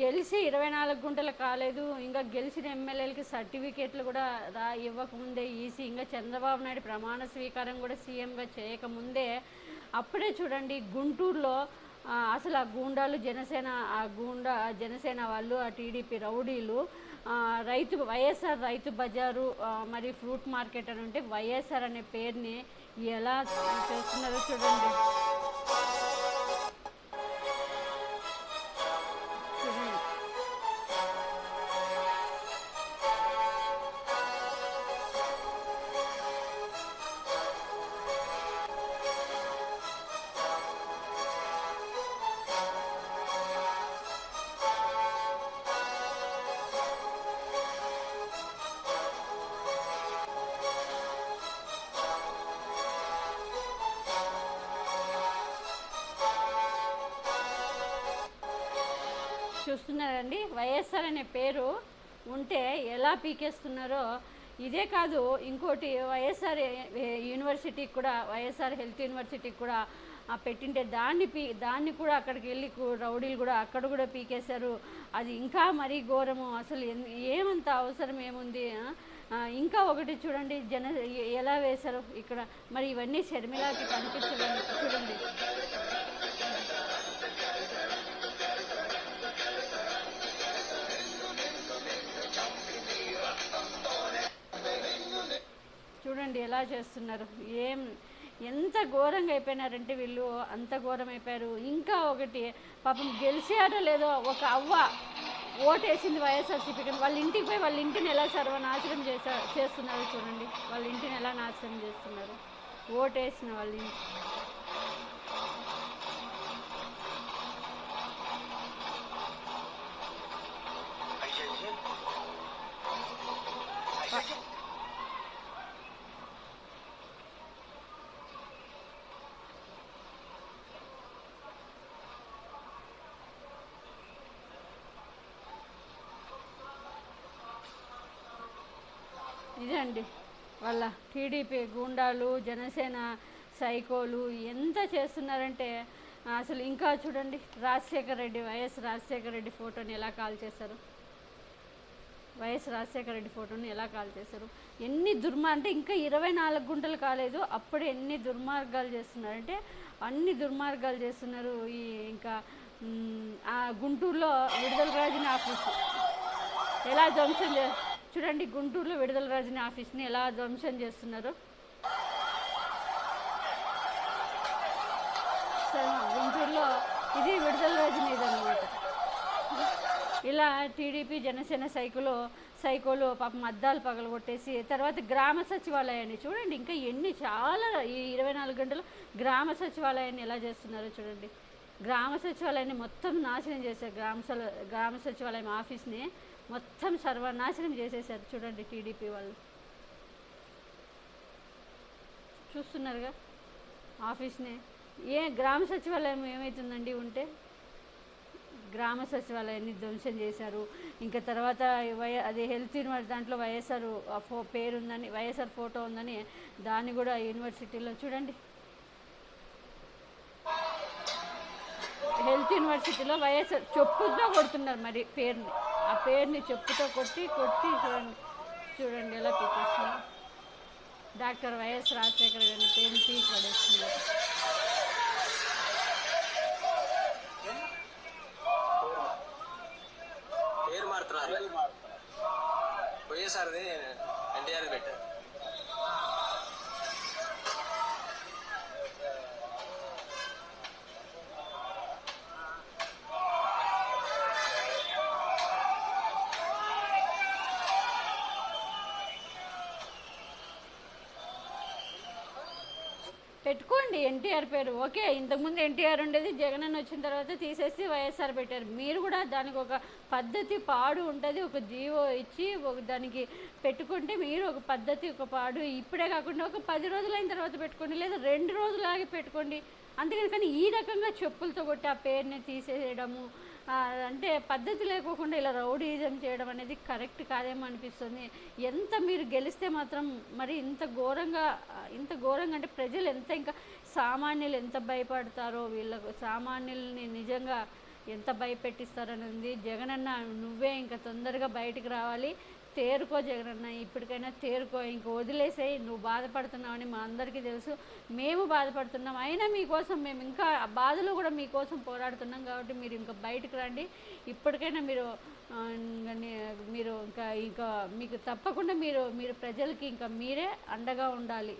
గెలిచి ఇరవై నాలుగు గంటలు కాలేదు. ఇంకా గెలిచిన ఎమ్మెల్యేలకి సర్టిఫికేట్లు కూడా రా ఇవ్వకముందే ఈసీ. ఇంకా చంద్రబాబు నాయుడు ప్రమాణ స్వీకారం కూడా సీఎంగా చేయకముందే అప్పుడే చూడండి గుంటూరులో అసలు ఆ గూండాలు జనసేన ఆ గూండా జనసేన వాళ్ళు ఆ టీడీపీ రౌడీలు రైతు వైఎస్ఆర్ రైతు బజారు మరి ఫ్రూట్ మార్కెట్ అని ఉంటే వైఎస్ఆర్ అనే పేరుని ఎలా చేస్తున్నారో చూడండి. చూస్తున్నారండి. వైఎస్ఆర్ అనే పేరు ఉంటే ఎలా పీకేస్తున్నారో ఇదే కాదు. ఇంకోటి వైఎస్ఆర్ యూనివర్సిటీకి కూడా వైఎస్ఆర్ హెల్త్ యూనివర్సిటీకి కూడా ఆ పెట్టింటే దాన్ని పీ దాన్ని కూడా అక్కడికి వెళ్ళి రౌడీలు కూడా అక్కడ కూడా పీకేశారు. అది ఇంకా మరీ ఘోరము. అసలు ఏమంత అవసరం ఏముంది? ఇంకా ఒకటి చూడండి. జన ఎలా వేశారు ఇక్కడ? మరి ఇవన్నీ షర్మిలాకి కనిపించడం చూడండి. చూడండి ఎలా చేస్తున్నారు. ఏం ఎంత ఘోరంగా అయిపోయినారంటే వీళ్ళు అంత ఘోరం అయిపోయారు. ఇంకా ఒకటి పాపం గెలిచారో లేదో ఒక అవ్వ ఓటేసింది వైఎస్ఆర్సీపీకి. వాళ్ళ ఇంటికి పోయి వాళ్ళ ఇంటిని ఎలా సర్వనాశనం చేసా చేస్తున్నారు చూడండి. వాళ్ళ ఇంటిని ఎలా నాశనం చేస్తున్నారు. ఓటేసిన వాళ్ళ ఇంటి ఇదే అండి. వాళ్ళ టీడీపీ గూండాలు జనసేన సైకోలు ఎంత చేస్తున్నారంటే అసలు ఇంకా చూడండి రాజశేఖర్ రెడ్డి వైఎస్ రాజశేఖర్ రెడ్డి ఫోటోని ఎలా కాల్ చేశారు? వైఎస్ రాజశేఖర రెడ్డి ఫోటోని ఎలా కాల్ చేశారు? ఎన్ని దుర్మా అంటే ఇంకా ఇరవై నాలుగు గుంటలు కాలేదు అప్పుడే ఎన్ని దుర్మార్గాలు చేస్తున్నారంటే అన్ని దుర్మార్గాలు చేస్తున్నారు ఈ ఇంకా ఆ గుంటూరులో విడుదల రాజుని ఆఫీస్. ఎలా ధ్వంసం చేస్తారు చూడండి గుంటూరులో విడుదల రాజని ఆఫీస్ని ఎలా ధ్వంసం చేస్తున్నారు. సరే, గుంటూరులో ఇది విడుదల రాజుని ఇదన్నమాట. ఇలా టీడీపీ జనసేన సైకులో సైకోలు పాపం అద్దాలు పగలగొట్టేసి తర్వాత గ్రామ సచివాలయాన్ని చూడండి ఇంకా ఎన్ని చాలా ఈ ఇరవై నాలుగు గంటలు గ్రామ సచివాలయాన్ని ఎలా చేస్తున్నారో చూడండి. గ్రామ సచివాలయాన్ని మొత్తం నాశనం చేశారు గ్రామ సల- గ్రామ సచివాలయం ఆఫీస్ని మొత్తం సర్వనాశనం చేసేసారు చూడండి టీడీపీ వాళ్ళు. చూస్తున్నారుగా ఆఫీస్ని. ఏ గ్రామ సచివాలయం ఏమవుతుందండి ఉంటే? గ్రామ సచివాలయాన్ని ధ్వంసం చేశారు. ఇంకా తర్వాత వై అది హెల్త్ యూనివర్సిటీ దాంట్లో వైఎస్ఆర్ ఆ ఫో పేరు ఉందని వైఎస్ఆర్ ఫోటో ఉందని దాన్ని కూడా యూనివర్సిటీలో చూడండి. హెల్త్ యూనివర్సిటీలో వైఎస్ఆర్ చెప్పుతో కొడుతున్నారు మరి పేరుని. ఆ పేరుని చెప్పుతో కొట్టి కొట్టి చూడండి చూడండి ఎలా పీకేస్తున్నారు డాక్టర్ వైఎస్ రాజశేఖర గారిని పేరుని పీకి పడేస్తున్నారు పేరు మారుతున్నారు. వైఎస్ఆర్ది ఎన్టీఆర్ పెట్టారు. పెట్టుకోండి ఎన్టీఆర్ పేరు. ఓకే ఇంతకుముందు ఎన్టీఆర్ ఉండేది జగన్ అని వచ్చిన తర్వాత తీసేసి వైఎస్ఆర్ పెట్టారు. మీరు కూడా దానికి ఒక పద్ధతి పాడు ఉంటుంది ఒక జీవో ఇచ్చి ఒక దానికి పెట్టుకుంటే మీరు ఒక పద్ధతి ఒక పాడు. ఇప్పుడే కాకుండా ఒక పది రోజులైన తర్వాత పెట్టుకోండి లేదా రెండు రోజులాగి పెట్టుకోండి. అందుకని కానీ ఈ రకంగా చెప్పులతో కొట్టి ఆ పేరుని తీసేయడము అంటే పద్ధతి లేకోకుండా ఇలా రౌడీజం చేయడం అనేది కరెక్ట్ కాదేమో అనిపిస్తుంది. ఎంత మీరు గెలిస్తే మాత్రం మరి ఇంత ఘోరంగా ఇంత ఘోరంగా అంటే ప్రజలు ఎంత ఇంకా సామాన్యులు ఎంత భయపడతారో వీళ్ళకు సామాన్యుల్ని నిజంగా ఎంత భయపెట్టిస్తారని ఉంది జగనన్న నువ్వే ఇంకా తొందరగా బయటికి రావాలి. తేరుకో జగనన్న ఇప్పటికైనా తేరుకో ఇంక వదిలేసేయి నువ్వు బాధపడుతున్నావని మా అందరికీ తెలుసు. మేము బాధపడుతున్నాం. అయినా మీకోసం మేము ఇంకా ఆ కూడా మీకోసం పోరాడుతున్నాం కాబట్టి మీరు ఇంకా బయటకు రండి. ఇప్పటికైనా మీరు మీరు ఇంకా ఇంకా మీకు తప్పకుండా మీరు మీరు ప్రజలకి ఇంకా మీరే అండగా ఉండాలి.